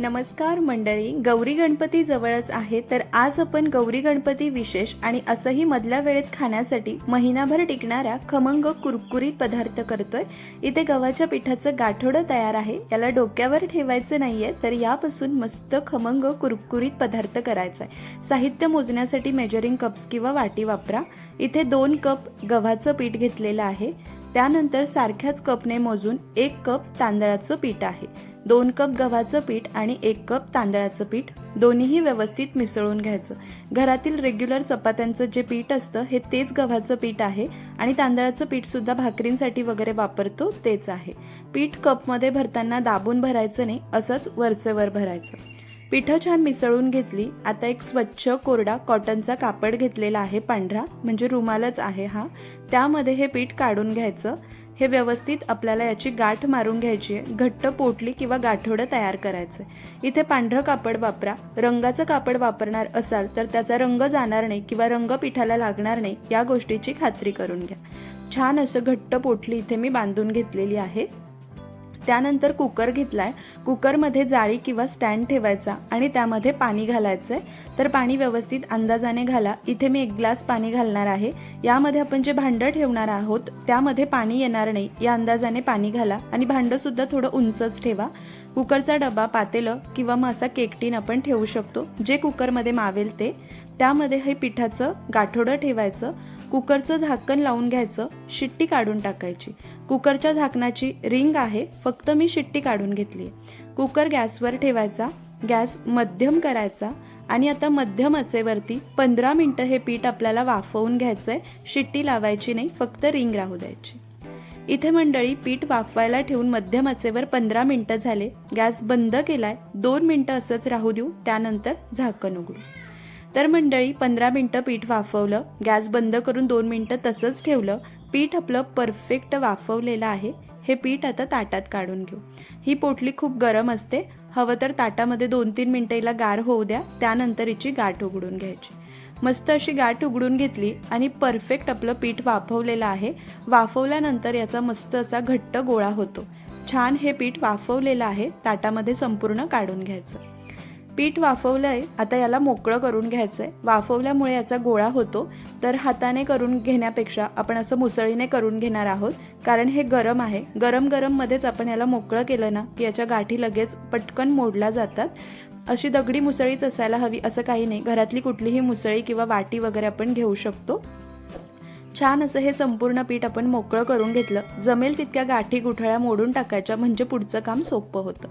नमस्कार मंडळी गौरी गणपती जवळच आहे तर आज आपण गौरी गणपती विशेष आणि असंही मधल्या वेळेत खाण्यासाठी महिनाभर टिकणाऱ्या खमंग कुरकुरीत पदार्थ करतोय. इथे गव्हाच्या पिठाचं गाठोडं तयार आहे याला डोक्यावर ठेवायचं नाहीये तर यापासून मस्त खमंग कुरकुरीत पदार्थ करायचा आहे साहित्य मोजण्यासाठी मेजरिंग कप्स किंवा वाटी वापरा. इथे दोन कप गव्हाचं पीठ घेतलेलं आहे. त्यानंतर सारख्याच कपने मोजून एक कप तांदळाचं पीठ आहे. दोन कप गव्हाचं पीठ आणि एक कप तांदळाचं पीठ दोन्हीही व्यवस्थित मिसळून घ्यायचं. घरातील रेग्युलर चपात्यांचं जे पीठ असतं हे तेच गव्हाचं पीठ आहे आणि तांदळाचं पीठसुद्धा भाकरींसाठी वगैरे वापरतो तेच आहे. पीठ कपमध्ये भरताना दाबून भरायचं नाही असंच वरचे वर भरायचं. पिठं छान मिसळून घेतली आता एक स्वच्छ कोरडा कॉटनचा कापड घेतलेला आहे पांढरा म्हणजे रुमालच आहे हा. त्यामध्ये हे पीठ काढून घ्यायचं. हे व्यवस्थित आपल्याला याची गाठ मारून घ्यायची आहे. घट्ट पोटली किंवा गाठोडं तयार करायचं आहे. इथे पांढरं कापड वापरा. रंगाचं कापड वापरणार असाल तर त्याचा रंग जाणार नाही किंवा रंग पिठाला लागणार नाही या गोष्टीची खात्री करून घ्या. छान असं घट्ट पोटली इथे मी बांधून घेतलेली आहे. त्यानंतर कुकर घेतलाय. कुकरमध्ये जाळी किंवा स्टँड ठेवायचा आणि त्यामध्ये पाणी घालायचं आहे तर पाणी व्यवस्थित अंदाजाने घाला. इथे मी एक ग्लास पाणी घालणार आहे. यामध्ये आपण जे भांडं ठेवणार आहोत त्यामध्ये पाणी येणार नाही. या अंदाजाने पाणी घाला आणि भांडं सुद्धा थोडं उंचच ठेवा. कुकरचा डबा पातेलं किंवा मग असा केकटीन आपण ठेवू शकतो. जे कुकरमध्ये मावेल ते. त्यामध्ये हे पिठाचं गाठोडं ठेवायचं. कुकरचं झाकण लावून घ्यायचं. शिट्टी काढून टाकायची. कुकरच्या झाकणाची रिंग आहे फक्त मी शिट्टी काढून घेतली. कुकर गॅसवर ठेवायचा गॅस मध्यम करायचा आणि आता मध्यम आचेवरती पंधरा मिनटं हे पीठ आपल्याला वाफवून घ्यायचं आहे शिट्टी लावायची नाही फक्त रिंग राहू द्यायची. इथे मंडळी पीठ वाफवायला ठेवून मध्यम आचेवर पंधरा मिनटं झाले. गॅस बंद केलाय दोन मिनटं असंच राहू देऊ त्यानंतर झाकण उघडू. तर मंडळी पंधरा मिनटं पीठ वाफवलं गॅस बंद करून दोन मिनटं तसंच ठेवलं पीठ आपलं परफेक्ट वाफवलेलं आहे हे पीठ आता ताटात काढून घेऊ. ही पोटली खूप गरम असते हवं तर ताटामध्ये दोन तीन मिनटं हिला गार होऊ द्या त्यानंतर हिची गाठ उघडून घ्यायची. मस्त अशी गाठ उघडून घेतली आणि परफेक्ट आपलं पीठ वाफवलेलं आहे वाफवल्यानंतर याचा मस्त असा घट्ट गोळा होतो. छान हे पीठ वाफवलेलं आहे ताटामध्ये संपूर्ण काढून घ्यायचं. पीठ वाफवलं आहे आता याला मोकळं करून घ्यायचं आहे वाफवल्यामुळे याचा गोळा होतो. तर हाताने करून घेण्यापेक्षा आपण असं मुसळीने करून घेणार आहोत. कारण हे गरम आहे. गरम गरममध्येच आपण याला मोकळं केलं ना की याच्या गाठी लगेच पटकन मोडल्या जातात. अशी दगडी मुसळीच असायला हवी असं काही नाही. घरातली कुठलीही मुसळी किंवा वाटी वगैरे आपण घेऊ शकतो. छान असं हे संपूर्ण पीठ आपण मोकळं करून घेतलं. जमेल तितक्या गाठी गुठळ्या मोडून टाकायच्या म्हणजे पुढचं काम सोपं होतं.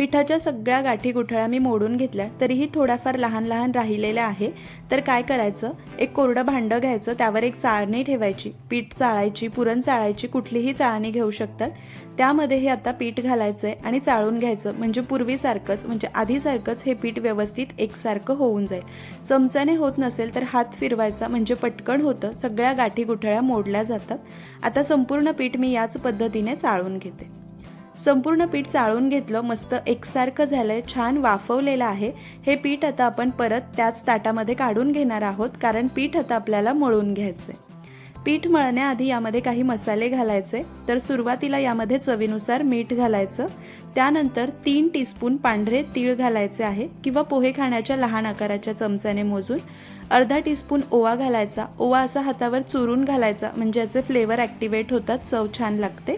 पिठाच्या सगळ्या गाठी गुठळ्या मी मोडून घेतल्या तरीही थोड्याफार लहान लहान राहिलेल्या आहे. तर काय करायचं? एक कोरडं भांडं घ्यायचं त्यावर एक चाळणी ठेवायची. पीठ चाळायची पुरण चाळायची कुठलीही चाळणी घेऊ शकतात. त्यामध्ये हे आता पीठ घालायचं आहे आणि चाळून घ्यायचं. म्हणजे पूर्वीसारखंच म्हणजे आधीसारखंच हे पीठ व्यवस्थित एकसारखं होऊन जाईल. चमच्याने होत नसेल तर हात फिरवायचा म्हणजे पटकन होतं. सगळ्या गाठी गुठळ्या मोडल्या जातात. आता संपूर्ण पीठ मी याच पद्धतीने चाळून घेते. संपूर्ण पीठ चाळून घेतलं मस्त एकसारखं झालंय छान वाफवलेलं आहे. हे पीठ आता आपण परत त्याच ताटामध्ये काढून घेणार आहोत कारण पीठ आता आपल्याला मळून घ्यायचंय. पीठ मळण्याआधी यामध्ये काही मसाले घालायचे तर सुरुवातीला यामध्ये चवीनुसार मीठ घालायचं. त्यानंतर तीन टीस्पून पांढरे तीळ घालायचे आहे किंवा पोहे खाण्याच्या लहान आकाराच्या चमच्याने मोजून. अर्धा टीस्पून ओवा घालायचा ओवा असा हातावर चुरून घालायचा म्हणजे याचे फ्लेवर ॲक्टिवेट होतात चव छान लागते.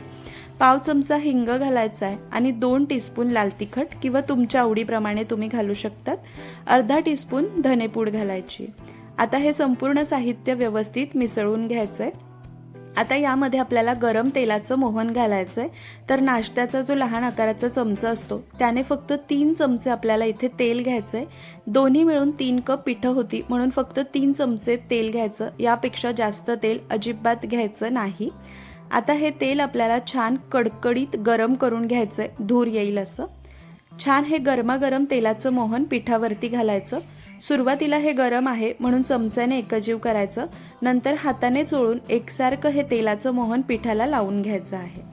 पाव चमचा हिंग घालायचा आहे आणि दोन टीस्पून लाल तिखट किंवा तुमच्या आवडीप्रमाणे तुम्ही घालू शकतात. अर्धा टीस्पून धनेपूड घालायची. आता हे संपूर्ण साहित्य व्यवस्थित मिसळून घ्यायचं आहे आता यामध्ये आपल्याला गरम तेलाचं मोहन घालायचं आहे तर नाश्त्याचा जो लहान आकाराचा चमचा असतो त्याने फक्त तीन चमचे आपल्याला इथे तेल घ्यायचं आहे दोन्ही मिळून तीन कप पिठं होती म्हणून फक्त तीन चमचे तेल घ्यायचं. यापेक्षा जास्त तेल अजिबात घ्यायचं नाही. आता हे तेल आपल्याला छान कडकडीत गरम करून घ्यायचं आहे धूर येईल असं. छान हे गरमागरम तेलाचं मोहन पिठावरती घालायचं. सुरुवातीला हे गरम आहे म्हणून चमच्याने एकजीव करायचं. नंतर हाताने चोळून एकसारखं हे तेलाचं मोहन पिठाला लावून घ्यायचं आहे.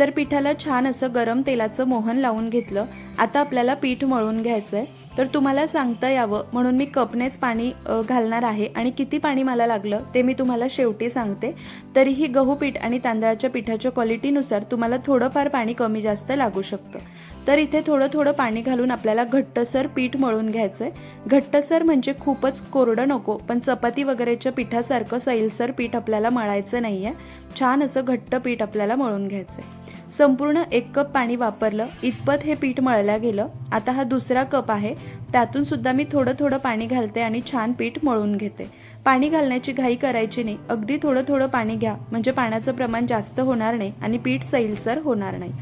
तर पिठाला छान असं गरम तेलाचं मोहन लावून घेतलं. आता आपल्याला पीठ मळून घ्यायचं आहे तर तुम्हाला सांगता यावं म्हणून मी कपनेच पाणी घालणार आहे आणि किती पाणी मला लागलं ते मी तुम्हाला शेवटी सांगते. तरीही गहू पीठ आणि तांदळाच्या पिठाच्या क्वालिटीनुसार तुम्हाला थोडंफार पाणी कमी जास्त लागू शकतं. तर इथे थोडं थोडं पाणी घालून आपल्याला घट्टसर पीठ मळून घ्यायचं आहे घट्टसर म्हणजे खूपच कोरडं नको पण चपाती वगैरेच्या पिठासारखं सैलसर पीठ आपल्याला मळायचं नाही आहे छान असं घट्ट पीठ आपल्याला मळून घ्यायचं आहे संपूर्ण एक कप पाणी वापरलं इतपत हे पीठ मळल्या गेलं. आता हा दुसरा कप आहे. त्यातून सुद्धा मी थोडं थोडं पाणी घालते आणि छान पीठ मळून घेते. पाणी घालण्याची घाई करायची नाही. अगदी थोडं थोडं पाणी घ्या. म्हणजे पाण्याचं प्रमाण जास्त होणार नाही आणि पीठ सैलसर होणार नाही.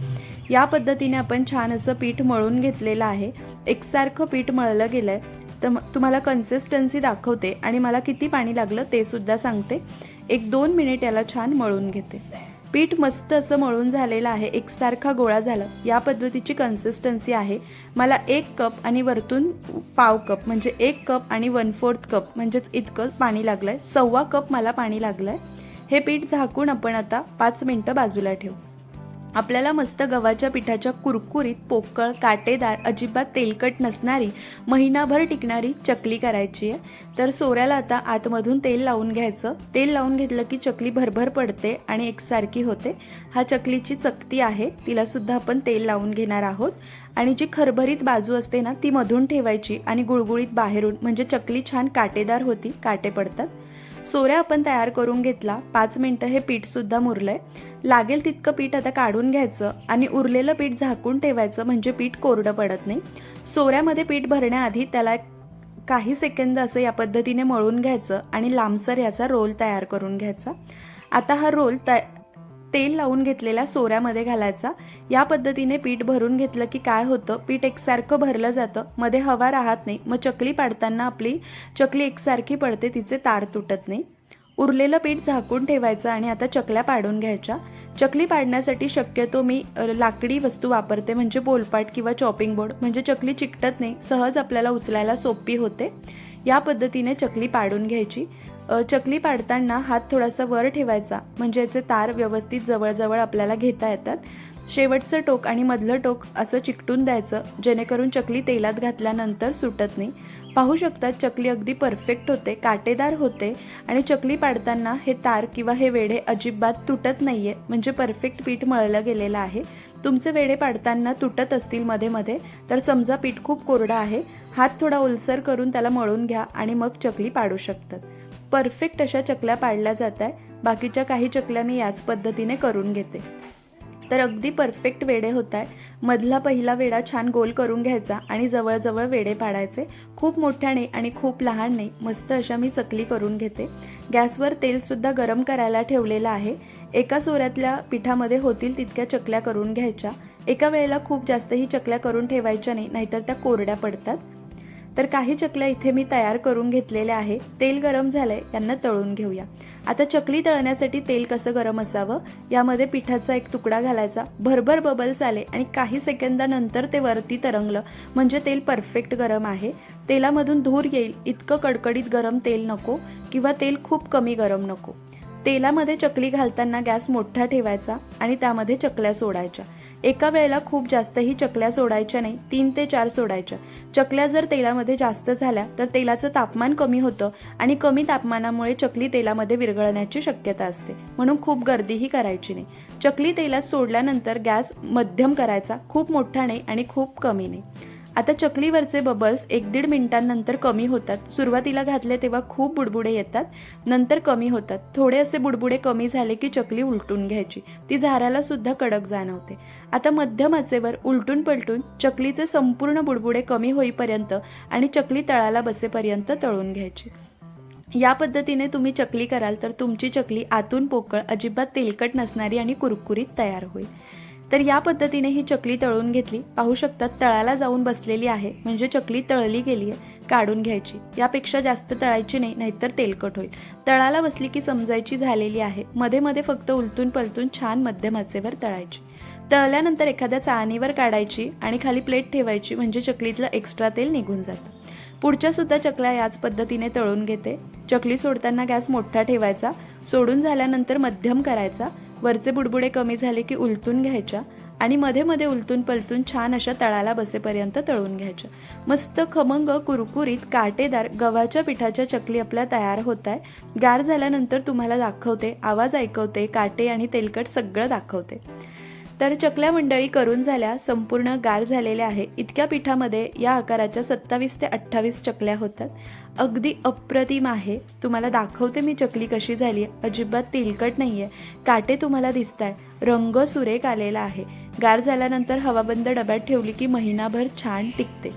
या पद्धतीने आपण छान असं पीठ मळून घेतलेलं आहे. एकसारखं पीठ मळलं गेलं आहे तर तुम्हाला कन्सिस्टन्सी दाखवते आणि मला किती पाणी लागलं ते सुद्धा सांगते. एक दोन मिनिट याला छान मळून घेते. पीठ मस्त असं मळून झालेलं आहे एकसारखा गोळा झाला. या पद्धतीची कन्सिस्टन्सी आहे. मला एक कप आणि वरतून पाव कप म्हणजे एक कप आणि वन फोर्थ कप म्हणजेच इतकं पाणी लागलं आहे सव्वा कप मला पाणी लागलं आहे हे पीठ झाकून आपण आता पाच मिनटं बाजूला ठेवू. आपल्याला मस्त गव्हाच्या पिठाच्या कुरकुरीत पोकळ काटेदार अजिबात तेलकट नसणारी महिनाभर टिकणारी चकली करायची आहे. तर सोऱ्याला आता आतमधून तेल लावून घ्यायचं. तेल लावून घेतलं की चकली भरभर पडते आणि एकसारखी होते. हा चकलीची चकती आहे. तिलासुद्धा आपण तेल लावून घेणार आहोत. आणि जी खरभरीत बाजू असते ना ती मधून ठेवायची आणि गुळगुळीत बाहेरून म्हणजे चकली छान काटेदार होती काटे पडतात. सोऱ्या आपण तयार करून घेतला पाच मिनटं हे पीठसुद्धा मुरलं आहे लागेल तितकं पीठ आता काढून घ्यायचं आणि उरलेलं पीठ झाकून ठेवायचं म्हणजे पीठ कोरडं पडत नाही. सोऱ्यामध्ये पीठ भरण्याआधी त्याला काही सेकंद असं या पद्धतीने मळून घ्यायचं आणि लांबसर याचा रोल तयार करून घ्यायचा. आता हा रोल तय तेल लावून घेतलेल्या सोऱ्यामध्ये घालायचा. या पद्धतीने पीठ भरून घेतलं की काय होतं? पीठ एकसारखं भरलं जातं. मध्ये हवा राहत नाही. मग चकली पाडताना आपली चकली एकसारखी पडते. तिचे तार तुटत नाही. उरलेलं पीठ झाकून ठेवायचं आणि आता चकल्या पाडून घ्यायच्या. चकली पाडण्यासाठी शक्यतो मी लाकडी वस्तू वापरते. म्हणजे बोलपाट किंवा चॉपिंग बोर्ड म्हणजे चकली चिकटत नाही. सहज आपल्याला उचलायला सोपी होते. या पद्धतीने चकली पाडून घ्यायची. चकली पाडताना हात थोडासा वर ठेवायचा. म्हणजे याचे तार व्यवस्थित जवळजवळ आपल्याला घेता येतात. शेवटचं टोक आणि मधलं टोक असं चिकटून द्यायचं. जेणेकरून चकली तेलात घातल्यानंतर सुटत नाही. पाहू शकतात चकली अगदी परफेक्ट होते काटेदार होते आणि चकली पाडताना हे तार किंवा हे वेढे अजिबात तुटत नाहीये. म्हणजे परफेक्ट पीठ मळलं गेलेलं आहे. तुमचे वेढे पाडताना तुटत असतील मध्ये मध्ये. तर समजा पीठ खूप कोरडं आहे. हात थोडा ओलसर करून त्याला मळून घ्या आणि मग चकली पाडू शकतात. परफेक्ट अशा चकल्या पाडल्या जात आहे बाकीच्या काही चकल्या मी याच पद्धतीने करून घेते. तर अगदी परफेक्ट वेडे होत आहे मधला पहिला वेडा छान गोल करून घ्यायचा आणि जवळजवळ वेडे पाडायचे. खूप मोठ्याने आणि खूप लहानने मस्त अशा मी चकली करून घेते. गॅसवर तेलसुद्धा गरम करायला ठेवलेलं आहे. एका सोऱ्यातल्या पिठामध्ये होतील तितक्या चकल्या करून घ्यायच्या. एका वेळेला खूप जास्तही चकल्या करून ठेवायच्या नाही नाहीतर त्या कोरड्या पडतात. तर काही चकल्या इथे मी तयार करून घेतलेल्या आहे. तेल गरम झालंय यांना तळून घेऊया. आता चकली तळण्यासाठी तेल कसं गरम असावं? यामध्ये पिठाचा एक तुकडा घालायचा. भरभर बबल्स आले आणि काही सेकंदानंतर ते वरती तरंगलं. म्हणजे तेल परफेक्ट गरम आहे. तेलामधून धूर येईल. इतकं कडकडीत गरम तेल नको किंवा तेल खूप कमी गरम नको. तेलामध्ये चकली घालताना गॅस मोठा ठेवायचा आणि त्यामध्ये चकल्या सोडायच्या. एका वेळेला खूप जास्तही चकल्या सोडायच्या नाही तीन ते चार सोडायच्या. चकल्या जर तेलामध्ये जास्त झाल्या तर तेलाचं तापमान कमी होतं आणि कमी तापमानामुळे चकली तेलामध्ये विरघळण्याची शक्यता असते. म्हणून खूप गर्दीही करायची नाही. चकली तेलात सोडल्यानंतर गॅस मध्यम करायचा खूप मोठा नाही आणि खूप कमी नाही. आता चकलीवरचे बबल्स एक दीड मिनिटांनंतर कमी होतात. सुरुवातीला घातले तेव्हा खूप बुडबुडे येतात नंतर कमी होतात. थोडे असे बुडबुडे कमी झाले की चकली उलटून घ्यायची. ती झाराला सुद्धा कडक जाणवते. आता मध्यम आचेवर उलटून पलटून चकलीचे संपूर्ण बुडबुडे कमी होईपर्यंत आणि चकली तळाला बसेपर्यंत तळून घ्यायची. या पद्धतीने तुम्ही चकली कराल तर तुमची चकली आतून पोकळ अजिबात तेलकट नसणारी आणि कुरकुरीत तयार होईल. तर या पद्धतीने ही चकली तळून घेतली. पाहू शकतात तळाला जाऊन बसलेली आहे. म्हणजे चकली तळली गेली आहे काढून घ्यायची. यापेक्षा जास्त तळायची नाही नाहीतर तेलकट होईल. तळाला बसली की समजायची झालेली आहे. मध्ये मध्ये फक्त उलटून पलटून छान मध्यमाचेवर तळायची. तळल्यानंतर एखाद्या चाळणीवर काढायची आणि खाली प्लेट ठेवायची म्हणजे चकलीतलं एक्स्ट्रा तेल निघून जातं. पुढच्या सुद्धा चकल्या याच पद्धतीने तळून घेते. चकली सोडताना गॅस मोठा ठेवायचा. सोडून झाल्यानंतर मध्यम करायचा. वरचे बुडबुडे कमी झाले की उलटून घ्यायच्या आणि मध्ये मध्ये उलटून पलटून छान अशा तळाला बसेपर्यंत तळून घ्यायच्या. मस्त खमंग कुरकुरीत काटेदार गव्हाच्या पिठाच्या चकली आपल्या तयार होत आहे गार झाल्यानंतर तुम्हाला दाखवते आवाज ऐकवते काटे आणि तेलकट सगळं दाखवते. तर चकल्या मंडळी करून झाल्या संपूर्ण गार झालेल्या आहे. इतक्या पिठामध्ये या आकाराच्या सत्तावीस ते अठ्ठावीस चकल्या होतात. अगदी अप्रतिम आहे. तुम्हाला दाखवते मी चकली कशी झाली आहे. अजिबात तेलकट नाही आहे काटे तुम्हाला दिसत आहे रंग सुरेख आलेला आहे. गार झाल्यानंतर हवाबंद डब्यात ठेवली की महिनाभर छान टिकते.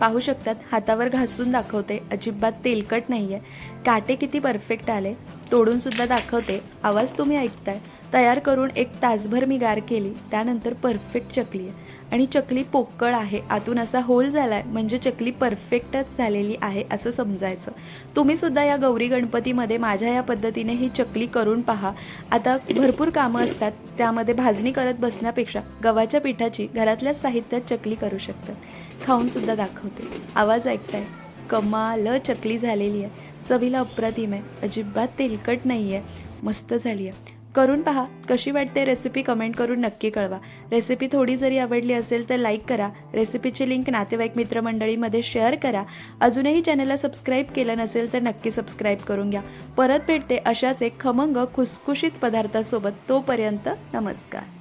पाहू शकतात हातावर घासून दाखवते. अजिबात तेलकट नाही आहे काटे किती परफेक्ट आले. तोडूनसुद्धा दाखवते. आवाज तुम्ही ऐकताय. तयार करून एक तासभर मी गार केली. त्यानंतर परफेक्ट चकली आहे. आणि चकली पोकळ आहे. आतून असा होल झाला आहे म्हणजे चकली परफेक्टच झालेली आहे असं समजायचं. तुम्ही सुद्धा या गौरी गणपतीमध्ये माझ्या या पद्धतीने ही चकली करून पहा. आता भरपूर कामं असतात. त्यामध्ये भाजणी करत बसण्यापेक्षा गव्हाच्या पिठाची घरातल्याच साहित्यात चकली करू शकतात. खाऊनसुद्धा दाखवते. आवाज ऐकताय. कमाल चकली झालेली आहे. चवीला अप्रतिम आहे. अजिबात तेलकट नाही आहे मस्त झाली आहे. करून पहा. कशी वाटते रेसिपी कमेंट करून नक्की कळवा. रेसिपी थोडी जरी आवडली असेल तर लाईक करा. रेसिपीची लिंक नातेवाईक मित्रमंडळीमध्ये शेअर करा. अजूनही चॅनलला सबस्क्राईब केलं नसेल तर नक्की सबस्क्राईब करून घ्या. परत भेटते अशाच एक खमंग खुसखुशीत पदार्थासोबत. तोपर्यंत नमस्कार.